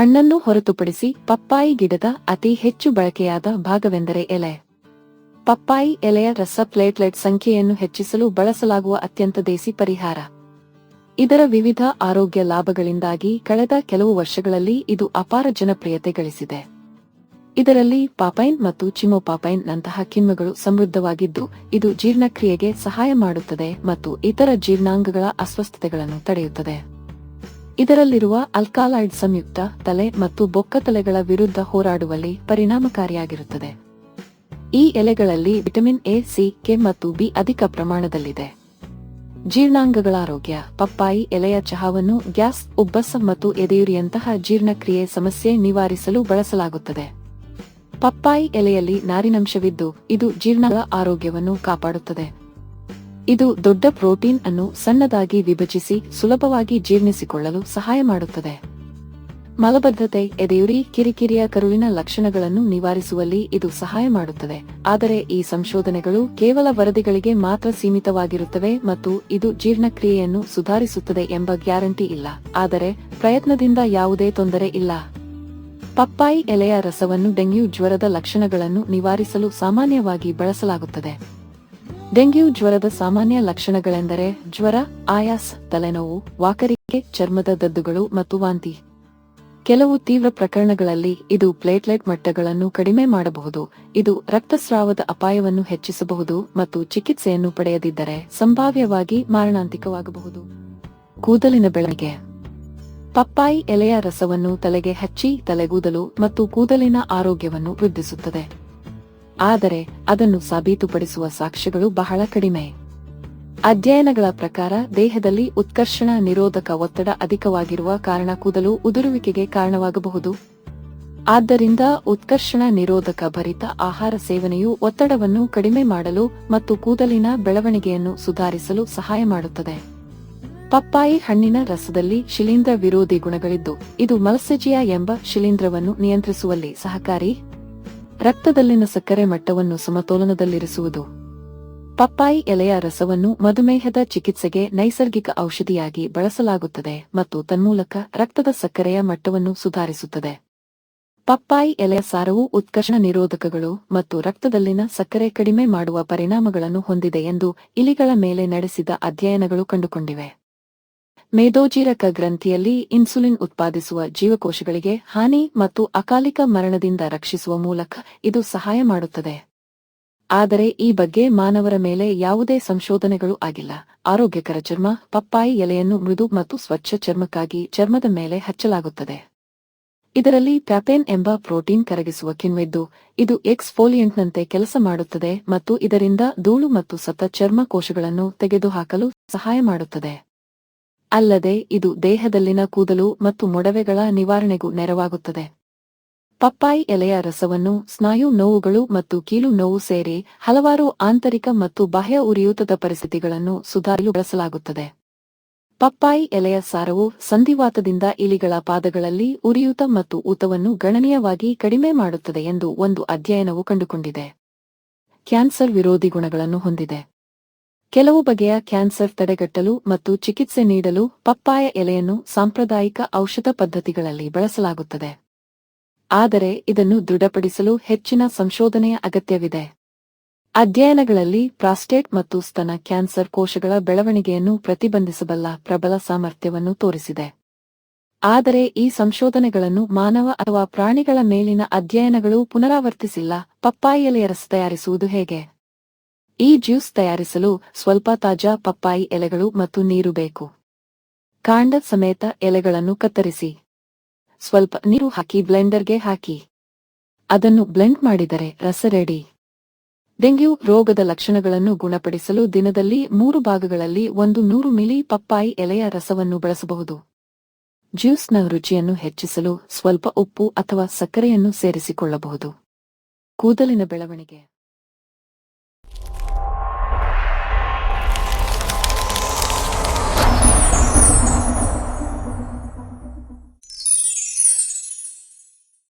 ಹಣ್ಣನ್ನು ಹೊರತುಪಡಿಸಿ ಪಪ್ಪಾಯಿ ಗಿಡದ ಅತಿ ಹೆಚ್ಚು ಬಳಕೆಯಾದ ಭಾಗವೆಂದರೆ ಎಲೆ. ಪಪ್ಪಾಯಿ ಎಲೆಯ ರಸ ಪ್ಲೇಟ್ಲೆಟ್ ಸಂಖ್ಯೆಯನ್ನು ಹೆಚ್ಚಿಸಲು ಬಳಸಲಾಗುವ ಅತ್ಯಂತ ದೇಸಿ ಪರಿಹಾರ. ಇದರ ವಿವಿಧ ಆರೋಗ್ಯ ಲಾಭಗಳಿಂದಾಗಿ ಕಳೆದ ಕೆಲವು ವರ್ಷಗಳಲ್ಲಿ ಇದು ಅಪಾರ ಜನಪ್ರಿಯತೆ ಗಳಿಸಿದೆ. ಇದರಲ್ಲಿ ಪಾಪೈನ್ ಮತ್ತು ಚಿಮೋಪಾಪೈನ್ ನಂತಹ ಕಿಣ್ವಗಳು ಸಮೃದ್ಧವಾಗಿದ್ದು, ಇದು ಜೀರ್ಣಕ್ರಿಯೆಗೆ ಸಹಾಯ ಮಾಡುತ್ತದೆ ಮತ್ತು ಇತರ ಜೀರ್ಣಾಂಗಗಳ ಅಸ್ವಸ್ಥತೆಗಳನ್ನು ತಡೆಯುತ್ತದೆ. ಇದರಲ್ಲಿರುವ ಅಲ್ಕಾಲಾಯ್ಡ್ ಸಂಯುಕ್ತ ತಲೆ ಮತ್ತು ಬೊಕ್ಕ ತಲೆಗಳ ವಿರುದ್ಧ ಹೋರಾಡುವಲ್ಲಿ ಪರಿಣಾಮಕಾರಿಯಾಗಿರುತ್ತದೆ. ಈ ಎಲೆಗಳಲ್ಲಿ ವಿಟಮಿನ್ ಎ, ಸಿ, ಕೆ ಮತ್ತು ಬಿ ಅಧಿಕ ಪ್ರಮಾಣದಲ್ಲಿದೆ. ಜೀರ್ಣಾಂಗಗಳ ಆರೋಗ್ಯ, ಪಪ್ಪಾಯಿ, ಎಲೆಯ ಚಹಾವನ್ನು ಗ್ಯಾಸ್, ಉಬ್ಬಸ ಮತ್ತು ಎದೆಯುರಿಯಂತಹ ಜೀರ್ಣಕ್ರಿಯೆ ಸಮಸ್ಯೆ ನಿವಾರಿಸಲು ಬಳಸಲಾಗುತ್ತದೆ. ಪಪ್ಪಾಯಿ ಎಲೆಯಲ್ಲಿ ನಾರಿನಂಶವಿದ್ದು, ಇದು ಜೀರ್ಣಾಂಗ ಆರೋಗ್ಯವನ್ನು ಕಾಪಾಡುತ್ತದೆ. ಇದು ದೊಡ್ಡ ಪ್ರೋಟೀನ್ ಅನ್ನು ಸಣ್ಣದಾಗಿ ವಿಭಜಿಸಿ ಸುಲಭವಾಗಿ ಜೀರ್ಣಿಸಿಕೊಳ್ಳಲು ಸಹಾಯ ಮಾಡುತ್ತದೆ. ಮಲಬದ್ಧತೆ, ಎದೆಯುರಿ, ಕಿರಿಕಿರಿಯ ಕರುಳಿನ ಲಕ್ಷಣಗಳನ್ನು ನಿವಾರಿಸುವಲ್ಲಿ ಇದು ಸಹಾಯ ಮಾಡುತ್ತದೆ. ಆದರೆ ಈ ಸಂಶೋಧನೆಗಳು ಕೇವಲ ವರದಿಗಳಿಗೆ ಮಾತ್ರ ಸೀಮಿತವಾಗಿರುತ್ತವೆ ಮತ್ತು ಇದು ಜೀರ್ಣಕ್ರಿಯೆಯನ್ನು ಸುಧಾರಿಸುತ್ತದೆ ಎಂಬ ಗ್ಯಾರಂಟಿ ಇಲ್ಲ. ಆದರೆ ಪ್ರಯತ್ನದಿಂದ ಯಾವುದೇ ತೊಂದರೆ ಇಲ್ಲ. ಪಪ್ಪಾಯಿ ಎಲೆಯ ರಸವನ್ನು ಡೆಂಗ್ಯೂ ಜ್ವರದ ಲಕ್ಷಣಗಳನ್ನು ನಿವಾರಿಸಲು ಸಾಮಾನ್ಯವಾಗಿ ಬಳಸಲಾಗುತ್ತದೆ. ಡೆಂಗ್ಯೂ ಜ್ವರದ ಸಾಮಾನ್ಯ ಲಕ್ಷಣಗಳೆಂದರೆ ಜ್ವರ, ಆಯಾಸ್, ತಲೆನೋವು, ವಾಕರಿಕೆ, ಚರ್ಮದ ದದ್ದುಗಳು ಮತ್ತು ವಾಂತಿ. ಕೆಲವು ತೀವ್ರ ಪ್ರಕರಣಗಳಲ್ಲಿ ಇದು ಪ್ಲೇಟ್ಲೆಟ್ ಮಟ್ಟಗಳನ್ನು ಕಡಿಮೆ ಮಾಡಬಹುದು. ಇದು ರಕ್ತಸ್ರಾವದ ಅಪಾಯವನ್ನು ಹೆಚ್ಚಿಸಬಹುದು ಮತ್ತು ಚಿಕಿತ್ಸೆಯನ್ನು ಪಡೆಯದಿದ್ದರೆ ಸಂಭಾವ್ಯವಾಗಿ ಮಾರಣಾಂತಿಕವಾಗಬಹುದು. ಕೂದಲಿನ ಬೆಳವಣಿಗೆ. ಪಪ್ಪಾಯಿ ಎಲೆಯ ರಸವನ್ನು ತಲೆಗೆ ಹಚ್ಚಿ ತಲೆಗೂದಲು ಮತ್ತು ಕೂದಲಿನ ಆರೋಗ್ಯವನ್ನು ವೃದ್ಧಿಸುತ್ತದೆ. ಆದರೆ ಅದನ್ನು ಸಾಬೀತುಪಡಿಸುವ ಸಾಕ್ಷ್ಯಗಳು ಬಹಳ ಕಡಿಮೆ. ಅಧ್ಯಯನಗಳ ಪ್ರಕಾರ ದೇಹದಲ್ಲಿ ಉತ್ಕರ್ಷಣ ನಿರೋಧಕ ಒತ್ತಡ ಅಧಿಕವಾಗಿರುವ ಕಾರಣ ಕೂದಲು ಉದುರುವಿಕೆಗೆ ಕಾರಣವಾಗಬಹುದು. ಆದ್ದರಿಂದ ಉತ್ಕರ್ಷಣ ನಿರೋಧಕ ಭರಿತ ಆಹಾರ ಸೇವನೆಯು ಒತ್ತಡವನ್ನು ಕಡಿಮೆ ಮಾಡಲು ಮತ್ತು ಕೂದಲಿನ ಬೆಳವಣಿಗೆಯನ್ನು ಸುಧಾರಿಸಲು ಸಹಾಯ ಮಾಡುತ್ತದೆ. ಪಪ್ಪಾಯಿ ಹಣ್ಣಿನ ರಸದಲ್ಲಿ ಶಿಲೀಂಧ್ರ ವಿರೋಧಿ ಗುಣಗಳಿದ್ದು, ಇದು ಮಲಸಜಿಯಾ ಎಂಬ ಶಿಲೀಂಧ್ರವನ್ನು ನಿಯಂತ್ರಿಸುವಲ್ಲಿ ಸಹಕಾರಿ. ರಕ್ತದಲ್ಲಿನ ಸಕ್ಕರೆ ಮಟ್ಟವನ್ನು ಸಮತೋಲನದಲ್ಲಿರಿಸುವುದು. ಪಪ್ಪಾಯಿ ಎಲೆಯ ರಸವನ್ನು ಮಧುಮೇಹದ ಚಿಕಿತ್ಸೆಗೆ ನೈಸರ್ಗಿಕ ಔಷಧಿಯಾಗಿ ಬಳಸಲಾಗುತ್ತದೆ ಮತ್ತು ತನ್ಮೂಲಕ ರಕ್ತದ ಸಕ್ಕರೆಯ ಮಟ್ಟವನ್ನು ಸುಧಾರಿಸುತ್ತದೆ. ಪಪ್ಪಾಯಿ ಎಲೆಯ ಸಾರವು ಉತ್ಕರ್ಷಣ ನಿರೋಧಕಗಳು ಮತ್ತು ರಕ್ತದಲ್ಲಿನ ಸಕ್ಕರೆ ಕಡಿಮೆ ಮಾಡುವ ಪರಿಣಾಮಗಳನ್ನು ಹೊಂದಿದೆ ಎಂದು ಇಲಿಗಳ ಮೇಲೆ ನಡೆಸಿದ ಅಧ್ಯಯನಗಳು ಕಂಡುಕೊಂಡಿವೆ. ಮೇದೋಜೀರಕ ಗ್ರಂಥಿಯಲ್ಲಿ ಇನ್ಸುಲಿನ್ ಉತ್ಪಾದಿಸುವ ಜೀವಕೋಶಗಳಿಗೆ ಹಾನಿ ಮತ್ತು ಅಕಾಲಿಕ ಮರಣದಿಂದ ರಕ್ಷಿಸುವ ಮೂಲಕ ಇದು ಸಹಾಯ ಮಾಡುತ್ತದೆ. ಆದರೆ ಈ ಬಗ್ಗೆ ಮಾನವರ ಮೇಲೆ ಯಾವುದೇ ಸಂಶೋಧನೆಗಳು ಆಗಿಲ್ಲ. ಆರೋಗ್ಯಕರ ಚರ್ಮ, ಪಪ್ಪಾಯಿ ಎಲೆಯನ್ನು ಮೃದು ಮತ್ತು ಸ್ವಚ್ಛ ಚರ್ಮಕ್ಕಾಗಿ ಚರ್ಮದ ಮೇಲೆ ಹಚ್ಚಲಾಗುತ್ತದೆ. ಇದರಲ್ಲಿ ಪ್ಯಾಪೇನ್ ಎಂಬ ಪ್ರೋಟೀನ್ ಕರಗಿಸುವ ಕಿಣ್ವಿದ್ದು, ಇದು ಎಕ್ಸ್ಫೋಲಿಯಂಟ್ನಂತೆ ಕೆಲಸ ಮಾಡುತ್ತದೆ ಮತ್ತು ಇದರಿಂದ ಧೂಳು ಮತ್ತು ಸತ್ತ ಚರ್ಮ ಕೋಶಗಳನ್ನು ತೆಗೆದುಹಾಕಲು ಸಹಾಯ ಮಾಡುತ್ತದೆ. ಅಲ್ಲದೆ ಇದು ದೇಹದಲ್ಲಿನ ಕೂದಲು ಮತ್ತು ಮೊಡವೆಗಳ ನಿವಾರಣೆಗೂ ನೆರವಾಗುತ್ತದೆ. ಪಪ್ಪಾಯಿ ಎಲೆಯ ರಸವನ್ನು ಸ್ನಾಯು ನೋವುಗಳು ಮತ್ತು ಕೀಲು ನೋವು ಸೇರಿ ಹಲವಾರು ಆಂತರಿಕ ಮತ್ತು ಬಾಹ್ಯ ಉರಿಯೂತದ ಪರಿಸ್ಥಿತಿಗಳನ್ನು ಸುಧಾರಿಸಲು ಬಳಸಲಾಗುತ್ತದೆ. ಪಪ್ಪಾಯಿ ಎಲೆಯ ಸಾರವು ಸಂಧಿವಾತದಿಂದ ಇಲಿಗಳ ಪಾದಗಳಲ್ಲಿ ಉರಿಯೂತ ಮತ್ತು ಊತವನ್ನು ಗಣನೀಯವಾಗಿ ಕಡಿಮೆ ಮಾಡುತ್ತದೆ ಎಂದು ಒಂದು ಅಧ್ಯಯನವು ಕಂಡುಕೊಂಡಿದೆ. ಕ್ಯಾನ್ಸರ್ ವಿರೋಧಿ ಗುಣಗಳನ್ನು ಹೊಂದಿದೆ. ಕೆಲವು ಬಗೆಯ ಕ್ಯಾನ್ಸರ್ ತಡೆಗಟ್ಟಲು ಮತ್ತು ಚಿಕಿತ್ಸೆ ನೀಡಲು ಪಪ್ಪಾಯ ಎಲೆಯನ್ನು ಸಾಂಪ್ರದಾಯಿಕ ಔಷಧ ಪದ್ಧತಿಗಳಲ್ಲಿ ಬಳಸಲಾಗುತ್ತದೆ. ಆದರೆ ಇದನ್ನು ದೃಢಪಡಿಸಲು ಹೆಚ್ಚಿನ ಸಂಶೋಧನೆಯ ಅಗತ್ಯವಿದೆ. ಅಧ್ಯಯನಗಳಲ್ಲಿ ಪ್ರಾಸ್ಟೇಟ್ ಮತ್ತು ಸ್ತನ ಕ್ಯಾನ್ಸರ್ ಕೋಶಗಳ ಬೆಳವಣಿಗೆಯನ್ನು ಪ್ರತಿಬಂಧಿಸಬಲ್ಲ ಪ್ರಬಲ ಸಾಮರ್ಥ್ಯವನ್ನು ತೋರಿಸಿದೆ. ಆದರೆ ಈ ಸಂಶೋಧನೆಗಳನ್ನು ಮಾನವ ಅಥವಾ ಪ್ರಾಣಿಗಳ ಮೇಲಿನ ಅಧ್ಯಯನಗಳು ಪುನರಾವರ್ತಿಸಿಲ್ಲ ಪಪ್ಪಾಯಿಯಲೆಯ ರಸ ತಯಾರಿಸುವುದು ಹೇಗೆ? ಈ ಜ್ಯೂಸ್ ತಯಾರಿಸಲು ಸ್ವಲ್ಪ ತಾಜಾ ಪಪ್ಪಾಯಿ ಎಲೆಗಳು ಮತ್ತು ನೀರು ಬೇಕು. ಕಾಂಡ ಸಮೇತ ಎಲೆಗಳನ್ನು ಕತ್ತರಿಸಿ. ಸ್ವಲ್ಪ ನೀರು ಹಾಕಿ ಬ್ಲೆಂಡರ್ಗೆ ಹಾಕಿ. ಅದನ್ನು ಬ್ಲೆಂಡ್ ಮಾಡಿದರೆ ರಸ ರೆಡಿ. ಡೆಂಗ್ಯೂ ರೋಗದ ಲಕ್ಷಣಗಳನ್ನು ಗುಣಪಡಿಸಲು ದಿನದಲ್ಲಿ ಮೂರು ಭಾಗಗಳಲ್ಲಿ ಒಂದು ನೂರು ಮಿಲಿ ಪಪ್ಪಾಯಿ ಎಲೆಯ ರಸವನ್ನು ಬಳಸಬಹುದು. ಜ್ಯೂಸ್ನ ರುಚಿಯನ್ನು ಹೆಚ್ಚಿಸಲು ಸ್ವಲ್ಪ ಉಪ್ಪು ಅಥವಾ ಸಕ್ಕರೆಯನ್ನು ಸೇರಿಸಿಕೊಳ್ಳಬಹುದು. ಕೂದಲಿನ ಬೆಳವಣಿಗೆ.